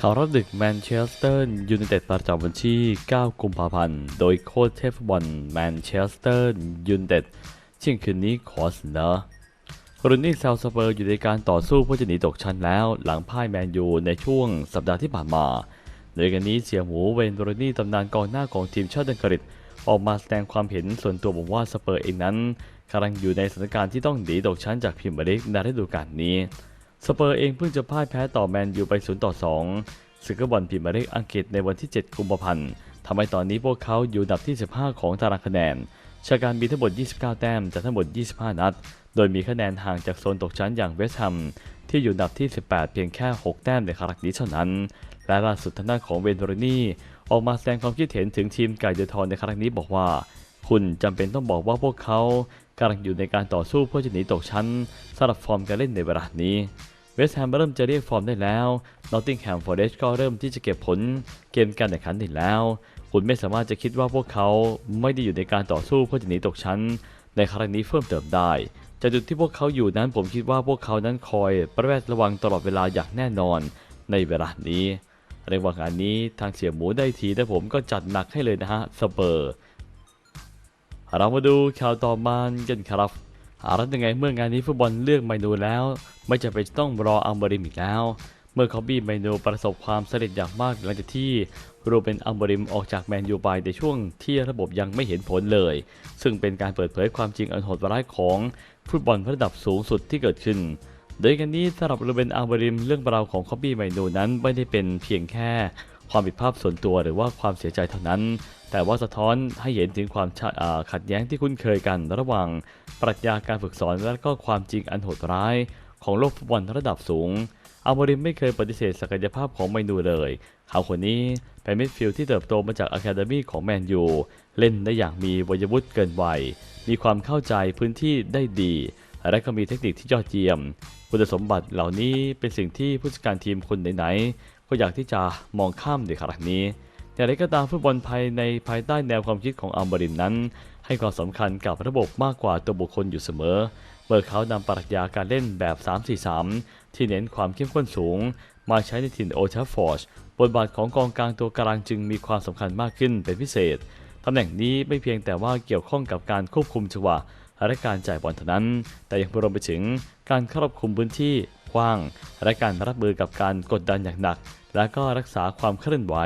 ข่าวรับดึกแมนเชสเตอร์ยูไนเต็ดประจำวันที่ 9 กุมภาพันธ์ โดยโค้ชเทฟบอลแมนเชสเตอร์ยูไนเต็ดเที่ยงคืนนี้ขอเสนอรุนนี่เซลสเปอร์อยู่ในการต่อสู้เพื่อจะหนีตกชั้นแล้ว หลังพ่ายแมนยูในช่วงสัปดาห์ที่ผ่านมา โดยกันนี้เสียหมูเวนโรนี่ตำนานกองหน้าของทีมชาติอังกฤษออกมาแสดงความเห็นส่วนตัวบอกว่าสเปอร์เองนั้นกำลังอยู่ในสถานการณ์ที่ต้องหนีตกชั้นจากพรีเมียร์ลีกในฤดูกาลนี้ สเปอร์เองเพิ่งจะพ่ายแพ้ต่อแมนยูไป 0 ต่อ2ศึกบอลพรีเมียร์ลีกอังกฤษในวันที่ 7 กุมภาพันธ์ทำให้ตอนนี้พวกเขาอยู่อันดับที่ 15 ของตารางคะแนนชาการมีทั้งหมด 29 แต้มจากทั้งหมด 25 นัด โดยมีคะแนนห่างจากโซนตกชั้นอย่างเวสต์แฮมที่อยู่อันดับที่ 18 เพียงแค่ 6 แต้มในครั้งนี้เท่านั้น และล่าสุดทางด้านของเวนโรนี่ออกมาแสดงความคิดเห็นถึงทีมไก่เดือทอนในครั้งนี้บอกว่า คุณจำเป็นต้องบอกว่าพวกเขา กำลังอยู่ในการต่อสู้เพื่อจะหนีตกชั้นสำหรับฟอร์มการเล่นในเวลานี้เวสต์แฮมเริ่มจะเรียกฟอร์มได้แล้วนอตติงแฮมฟอร์เรสก็เริ่มที่จะเก็บผลเกมการแข่งขันได้แล้ว คุณไม่สามารถจะคิดว่าพวกเขาไม่ได้อยู่ในการต่อสู้เพื่อจะหนีตกชั้น ในครั้งนี้เพิ่มเติมได้ จากจุดที่พวกเขาอยู่นั้นผมคิดว่าพวกเขานั้นคอยประแวดระวังตลอดเวลาอย่างแน่นอนในเวลานี้ในวันงานนี้ทางเสียหมูได้ทีแต่ผมก็จัดหนักให้เลยนะฮะสเปอร์ เรามาดูข่าวต่อมากันครับหารัฐยังไงเมื่องานนี้ฟุตบอลเลือกเมนูแล้ว ไม่จะเป็นต้องรออัมบริมอีกแล้ว เมื่อเขาบี้เมนูประสบความสำเร็จอย่างมากหลังจากที่โรเบนอัมบริมออกจากแมนยูไปในช่วงที่ระบบยังไม่เห็นผลเลย ซึ่งเป็นการเปิดเผยความจริงอันโหดร้ายของฟุตบอลระดับสูงสุดที่เกิดขึ้น โดยกันนี้สำหรับโรเบนอัมบริมเรื่องราวของคอบบี้เมนูนั้นไม่ได้เป็นเพียงแค่ ความผิดพลาดส่วนตัวหรือว่าความเสียใจเท่านั้น แต่ว่าสะท้อนให้เห็นถึงความขัดแย้งที่คุ้นเคยกัน ระหว่างปรัชญาการฝึกสอนและก็ความจริงอันโหดร้าย ของโลกฟุตบอลระดับสูงอาโมริมไม่เคยปฏิเสธศักยภาพของเมนูเลย เขาคนนี้เป็นมิดฟิลด์ที่เติบโตมาจากอะคาเดมีของแมนยู เล่นได้อย่างมีวัยวุฒิเกินวัย มีความเข้าใจพื้นที่ได้ดี และก็มีเทคนิคที่ยอดเยี่ยม คุณสมบัติเหล่านี้เป็นสิ่งที่ผู้จัดการทีมคนไหน ก็อยากที่จะมองข้ามในครั้งนี้อย่ไรก็ตามฟุตบอลภายในภายใต้แนวความคิดของอัมบรินนั้น ให้ความสำคัญกับระบบมากกว่าตัวบุคคลอยู่เสมอ เมื่อเขานำปรัชญาการเล่นแบบ 3-4-3 ที่เน้นความเข้มข้นสูง มาใช้ในถิ่นโอทัฟฟอร์ดบทบาทของกองกลางตัวกลางจึงมีความสำคัญมากขึ้นเป็นพิเศษตำแหน่งนี้ไม่เพียงแต่ว่าเกี่ยวข้องกับการควบคุมจังหวะและการจ่ายบอลเท่านั้น แต่ยังรวมไปถึงการครอบคุมพื้นที่ กว้าง และการรับมือกับการกดดันอย่างหนัก และก็รักษาความเคลื่อนไหว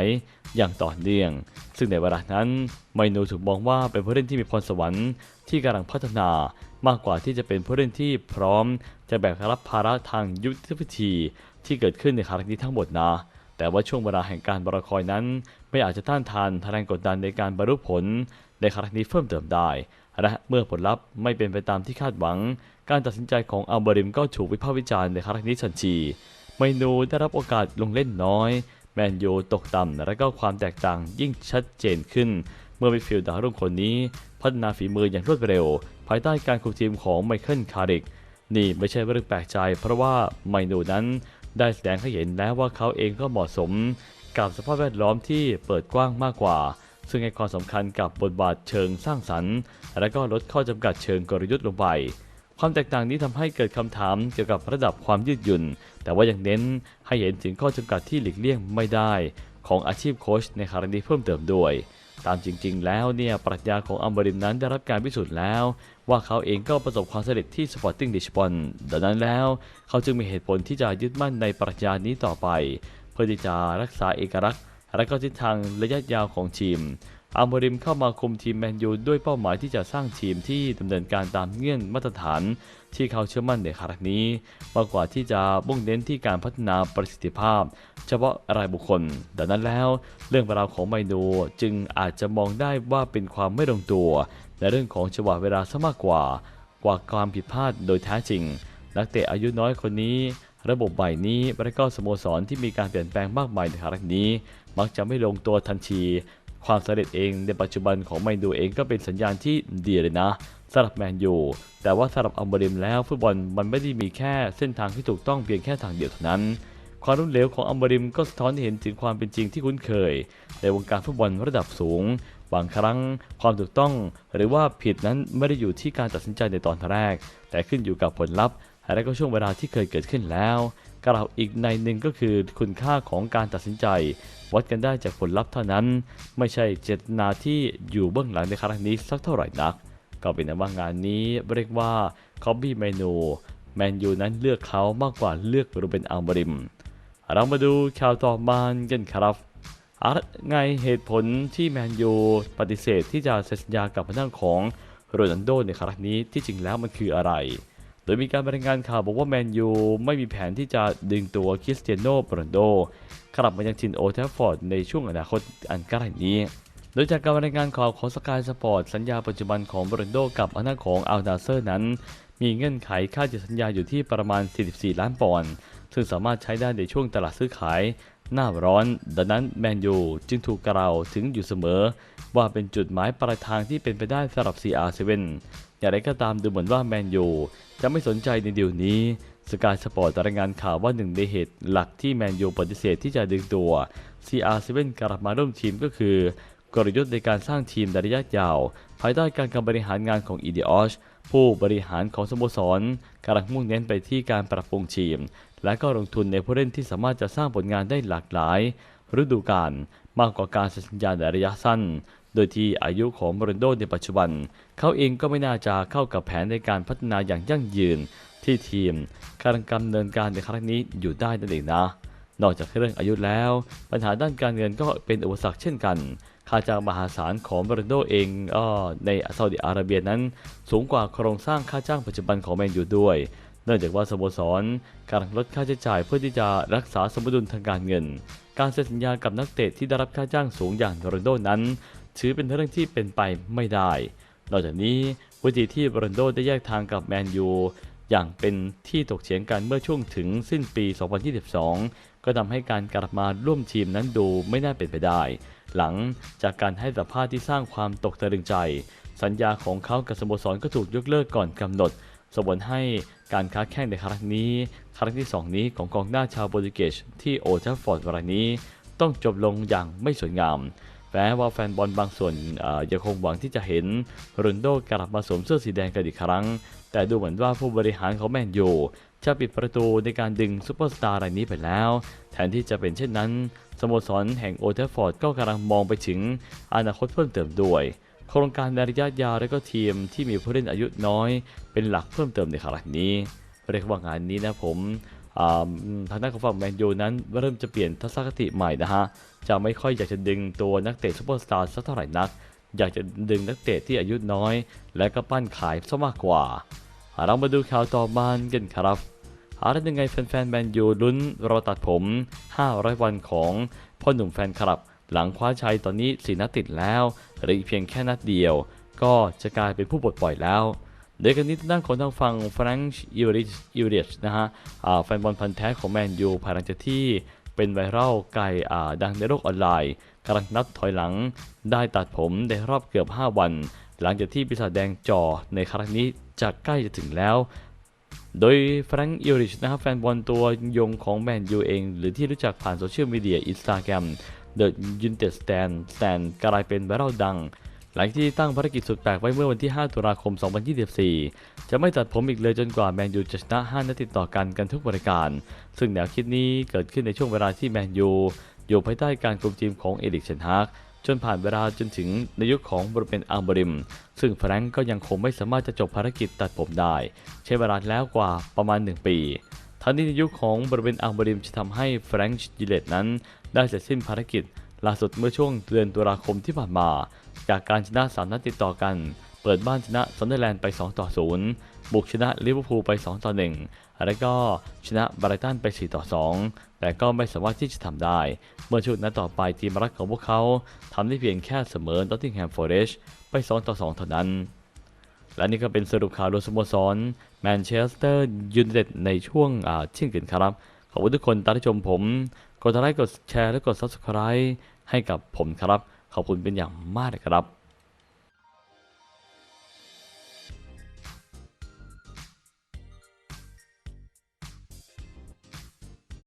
อย่างต่อเนื่อง ซึ่งในเวลานั้นไมนูถูกมองว่าเป็นผู้เล่นที่มีพรสวรรค์ที่กำลังพัฒนามากกว่าที่จะเป็นผู้เล่นที่พร้อม จะแบกรับภาระทางยุทธวิธีที่เกิดขึ้นในครั้งนี้ทั้งหมดนะ แต่ว่าช่วงเวลาแห่งการบรอคอยนั้น ไม่อาจจะต้านทานแรงกดดันในการบรรลุผลในครั้งนี้เพิ่มเติมได้ และเมื่อผลลัพธ์ไม่เป็นไปตามที่คาดหวัง การตัดสินใจของอัลเบริมก็ถูกวิพากษ์วิจารณ์ในครั้งนี้ทันทีเมนูได้รับโอกาสลงเล่นน้อย แมนยูตกต่ำและก็ความแตกต่างยิ่งชัดเจนขึ้น เมื่อมิดฟิลด์ดาวรุ่งคนนี้ พัฒนาฝีมืออย่างรวดเร็ว ภายใต้การคุมทีมของไมเคิลคาริก นี่ไม่ใช่เรื่องแปลกใจ เพราะว่าไมนูนั้นได้แสดงให้เห็นแล้วว่าเขาเองก็เหมาะสม กับสภาพแวดล้อมที่เปิดกว้างมากกว่า ซึ่งให้ความสำคัญกับบทบาทเชิงสร้างสรรค์ และก็ลดข้อจำกัดเชิงกลยุทธ์ลงไป ความแตกต่างนี้ทำให้เกิดคำถามเกี่ยวกับระดับความยืดหยุ่น แต่ว่ายังเน้นให้เห็นถึงข้อจำกัดที่หลีกเลี่ยงไม่ได้ ของอาชีพโค้ชในครั้งนี้เพิ่มเติมด้วยตามจริงๆ แล้วเนี่ยปรัชญาของอัมบริมนั้นได้รับการพิสูจน์แล้ว ว่าเขาเองก็ประสบความสำเร็จที่สปอร์ติ้งดิชบอลดังนั้นแล้ว เขาจึงมีเหตุผลที่จะยึดมั่นในปรัชญานี้ต่อไป เพื่อที่จะรักษาเอกลักษณ์ และก็ทิศทางระยะยาวของทีมอัลโมริมเข้ามาคุมทีมแมนยูด้วยเป้าหมายที่จะสร้างทีมที่ดำเนินการตามเงื่อนมาตรฐาน ที่เขาเชื่อมั่นในครั้งนี้ มากกว่าที่จะมุ่งเน้นที่การพัฒนาประสิทธิภาพ เฉพาะรายบุคคล ดังนั้นแล้ว เรื่องราวของไมนูจึงอาจจะมองได้ว่าเป็นความไม่ลงตัว ในเรื่องของจังหวะเวลาซะมากกว่า กว่าความผิดพลาดโดยแท้จริง นักเตะอายุน้อยคนนี้ ระบบใหม่นี้และก็สโมสรที่มีการเปลี่ยนแปลงมากมายในครั้งนี้ มักจะไม่ลงตัวทันที ความสำเร็จเองในปัจจุบันของแมนยูเองก็เป็นสัญญาณที่ดีเลยนะสำหรับแมนยูแต่ว่าสำหรับอัมบริมแล้วฟุตบอลมันไม่ได้มีแค่เส้นทางที่ถูกต้องเพียงแค่ทางเดียวเท่านั้น ความล้มเหลวของอัมบริมก็สะท้อนเห็นถึงความเป็นจริงที่คุ้นเคย ในวงการฟุตบอลระดับสูงบางครั้งความถูกต้องหรือว่าผิดนั้นไม่ได้อยู่ที่การตัดสินใจในตอนแรก แต่ขึ้นอยู่กับผลลัพธ์และก็ช่วงเวลาที่เคยเกิดขึ้นแล้วกล่าวอีกในหนึ่งก็คือคุณค่าของการตัดสินใจ วัดกันได้จากผลลัพธ์เท่านั้น ไม่ใช่เจตนาที่อยู่เบื้องหลังในครั้งนี้สักเท่าไหร่นัก ก็เป็นอันว่างานนี้เรียกว่าคอบบี้เมนูแมนยูนั้นเลือกเขามากกว่าเลือกรูเบนอัลมริม เรามาดูข่าวต่อมากันครับอะไรไงเหตุผลที่แมนยูปฏิเสธที่จะเซ็นสัญญากับทางด้านของโรนัลโดในครั้งนี้ที่จริงแล้วมันคืออะไร โดยมีการรายงานข่าวบอกว่าแมนยูไม่มีแผนที่จะดึงตัวคริสเตียโนโรนโดกลับมายังทินโอลด์แทฟฟอร์ดในช่วงอนาคตอันใกล้นี้ โดยจากการรายงานข่าวของสกายสปอร์ตสัญญาปัจจุบันของโรนโดกับอนาของอัลดาเซอร์นั้น มีเงื่อนไขค่าจิตสัญญาอยู่ที่ประมาณ 44 ล้านปอนด์ซึ่งสามารถใช้ได้ในช่วงตลาดซื้อขาย หน้าร้อน ดังนั้นแมนยูจึงถูกกล่าวถึงอยู่เสมอ ว่าเป็นจุดหมายปลายทางที่เป็นไปได้สำหรับ CR7 อย่างไรก็ตามดูเหมือนว่าแมนยูจะไม่สนใจในเดีลนี้สกายสปอร์ตรายงานข่าวว่าหนึ่งในเหตุหลักที่แมนยูปฏิเสธที่จะดึงตัว CR7 กลับมาร่วมทีมก็คือกลยุทธ์ในการสร้างทีมในระยะยาว ภายใต้การกำบริหารงานของอีเดอช ผู้บริหารของสโมสรกำลังมุ่งเน้นไปที่การปรับปรุงทีม และก็ลงทุนในผู้เล่นที่สามารถจะสร้างผลงานได้หลากหลาย ฤดูกาลมากกว่าการเซ็นสัญญาในระยะสั้น โดยที่อายุของโรนโดในปัจจุบัน เขาเองก็ไม่น่าจะเข้ากับแผนในการพัฒนาอย่างยั่งยืนที่ทีมกำลังดำเนินการในครั้งนี้อยู่ได้นั่นเองนะ นอกจากเรื่องอายุแล้ว ปัญหาด้านการเงินก็เป็นอุปสรรคเช่นกัน ค่าจ้างมหาศาลของโมเรนโดเองก็ในซาอุดิอาระเบียนั้น สูงกว่าโครงสร้างค่าจ้างปัจจุบันของแมนยูด้วย เนื่องจากว่าสโมสรกำลังลดค่าใช้จ่ายเพื่อที่จะรักษาสมดุลทางการเงิน การเซ็นสัญญากับนักเตะที่ได้รับค่าจ้างสูงอย่างโรนลโดนั้นถือเป็นเรื่องที่เป็นไปไม่ได้ นอกจากนี้วิธีที่โรนลโดได้แยกทางกับแมนยูอย่างเป็นที่ตกเถียงกันเมื่อช่วงถึงสิ้นปี 2022 ก็ทำให้การกลับมาร่วมทีมนั้นดูไม่น่าเป็นไปได้ หลังจากการให้สัมภาษณ์ที่สร้างความตกตะลึงใจ สัญญาของเขากับสโมสรก็ถูกยกเลิกก่อนกำหนดสมผลให้การค้าแข่งในครั้งนี้ ครั้งที่ 2 นี้ของกองหน้าชาวโปรตุเกสที่โอทัฟฟอร์ดรายนี้ ต้องจบลงอย่างไม่สวยงามแม้ว่าแฟนบอลบางส่วนยังคงหวังที่จะเห็นโรนโดกลับมาสวมเสื้อสีแดงกันอีกครั้ง แต่ดูเหมือนว่าผู้บริหารของแมนยู จะปิดประตูในการดึงซูเปอร์สตาร์รายนี้ไปแล้ว แทนที่จะเป็นเช่นนั้น สโมสรแห่งโอเทฟอร์ดก็กำลังมองไปถึงอนาคตเพิ่มเติมด้วย โครงการในระยะยาวและก็ทีมที่มีผู้เล่นอายุน้อย เป็นหลักเพิ่มเติมในครั้งนี้เรียกว่างานนี้นะผมอ่าทางด้านของฝั่งแมนยูนั้นเริ่มจะเปลี่ยนทัศนคติใหม่นะฮะ จะไม่ค่อยอยากจะดึงตัวนักเตะซูเปอร์สตาร์สักเท่าไหร่นัก อยากจะดึงนักเตะที่อายุน้อย และก็ปั้นขายซะมากกว่า เรามาดูข่าวต่อมากันครับ อะไรยังไงแฟนๆแมนยูลุ้นรอตัดผม 500 วันของพ่อหนุ่มแฟนคลับ หลังคว้าชัยตอนนี้สีนัดติดแล้วหลืออีกเพียงแค่นัดเดียว ก็จะกลายเป็นผู้ปลดปล่อยแล้วโดยกันนี้ทางด้านของทางฝั่งฟรังก์อิริชอิริชนะฮะแฟนบอลพันธ์แท้ของแมนยูภายหลังจากที่เป็นไวรัลไกลอ่ดังในโลกออนไลน์กำลังนับถอยหลังได้ตัดผมในรอบเกือบ 5 วัน หลังจากที่ปีศาจแดงจอในครั้งนี้จะใกล้จะถึงแล้ว โดยแฟรงค์อิริชนะครับแฟนบอลตัวยงของแมนยูเอง หรือที่รู้จักผ่านโซเชียลมีเดียอินสตาแกรม The United Stand Stand กลายเป็นไวรัลดัง หลังที่ตั้งภารกิจสุดแปลกไว้เมื่อวันที่ 5 ตุลาคม 2024 จะไม่ตัดผมอีกเลยจนกว่าแมนยูจะชนะ 5 นัดติดต่อกันกันทุกบริการ ซึ่งแนวคิดนี้เกิดขึ้นในช่วงเวลาที่แมนยูอยู่ภายใต้การคุมทีมของเอริกเชนฮาก จนผ่านเวลาจนถึงในยุคของบริเวนอัลบริม ซึ่งแฟรงก์ก็ยังคงไม่สามารถจะจบภารกิจตัดผมได้ ใช้เวลาแล้วกว่าประมาณ 1 ปีทั้งนี้ในยุคของบริเวณอัลบริมจะทำให้แฟรงก์ยิเลตนั้น ได้เสร็จสิ้นภารกิจล่าสุดเมื่อช่วงเดือนตุลาคมที่ผ่านมา จากการชนะสามนัดติดต่อกัน เปิดบ้านชนะซันเดอร์แลนด์ไป 2 ต่อ 0 บุกชนะลิเวอร์พูลไป 2 ต่อ 1 แล้วก็ชนะบรตันไป 4 ต่อ 2 แต่ก็ไม่สามารถที่จะทำได้ เมื่อช่วงนัดต่อไปทีมรักของพวกเขาทำได้เพียงแค่เสมอนอตติงแฮมฟอร์เรสไป 2 ต่อ 2 เท่านั้น และนี่ก็เป็นสรุปข่าวโดยสโมสรแมนเชสเตอร์ยูไนเต็ดในช่วงอ่าเที่ยงคืนครับ ขอบคุณทุกคนตามที่ชมผม กดไลค์กดแชร์และกด Subscribe ให้กับผมครับ ขอบคุณเป็นอย่างมากครับ